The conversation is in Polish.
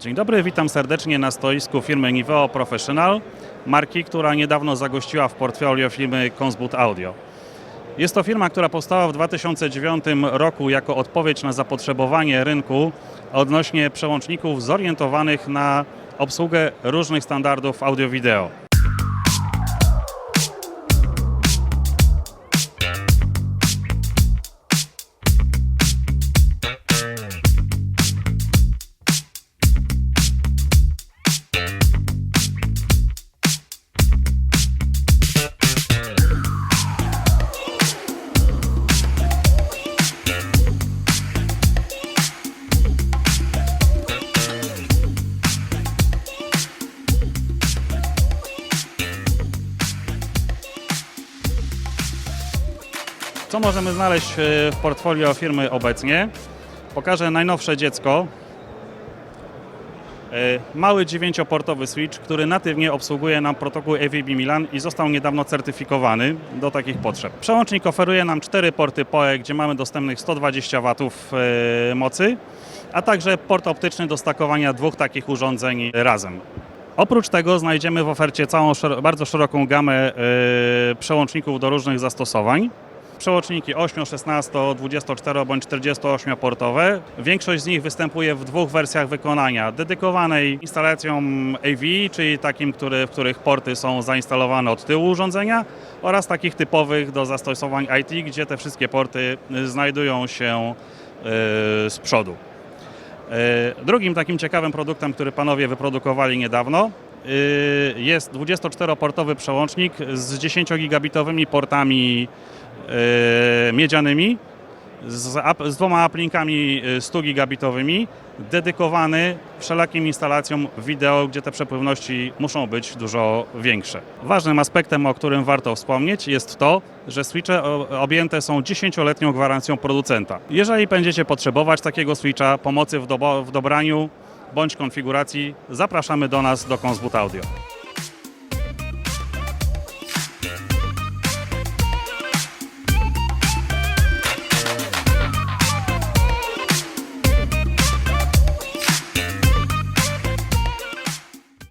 Dzień dobry, witam serdecznie na stoisku firmy Niveo Professional, marki, która niedawno zagościła w portfolio firmy Consbut Audio. Jest to firma, która powstała w 2009 roku jako odpowiedź na zapotrzebowanie rynku odnośnie przełączników zorientowanych na obsługę różnych standardów audio-wideo. Co możemy znaleźć e, w portfolio firmy obecnie? Pokażę najnowsze dziecko. E, Mały 9-portowy switch, który natywnie obsługuje nam protokół AVB Milan i został niedawno certyfikowany do takich potrzeb. Przełącznik oferuje nam 4 porty PoE, gdzie mamy dostępnych 120 W e, mocy, a także port optyczny do stakowania dwóch takich urządzeń razem. Oprócz tego znajdziemy w ofercie całą bardzo szeroką gamę przełączników do różnych zastosowań. Przełączniki 8, 16, 24 bądź 48 portowe. Większość z nich występuje w dwóch wersjach wykonania. Dedykowanej instalacją AV, czyli takim, który, w których porty są zainstalowane od tyłu urządzenia oraz takich typowych do zastosowań IT, gdzie te wszystkie porty y, znajdują się y, z przodu. E, Drugim takim ciekawym produktem, który panowie wyprodukowali niedawno, y, jest 24-portowy przełącznik z 10-gigabitowymi portami y, miedzianymi, z, z dwoma aplinkami y, 100 gigabitowymi, dedykowany wszelakim instalacjom wideo, gdzie te przepływności muszą być dużo większe. Ważnym aspektem, o którym warto wspomnieć, jest to, że switche objęte są 10-letnią gwarancją producenta. Jeżeli będziecie potrzebować takiego switcha, pomocy w, dobo- w dobraniu bądź konfiguracji, zapraszamy do nas do Consbut Audio.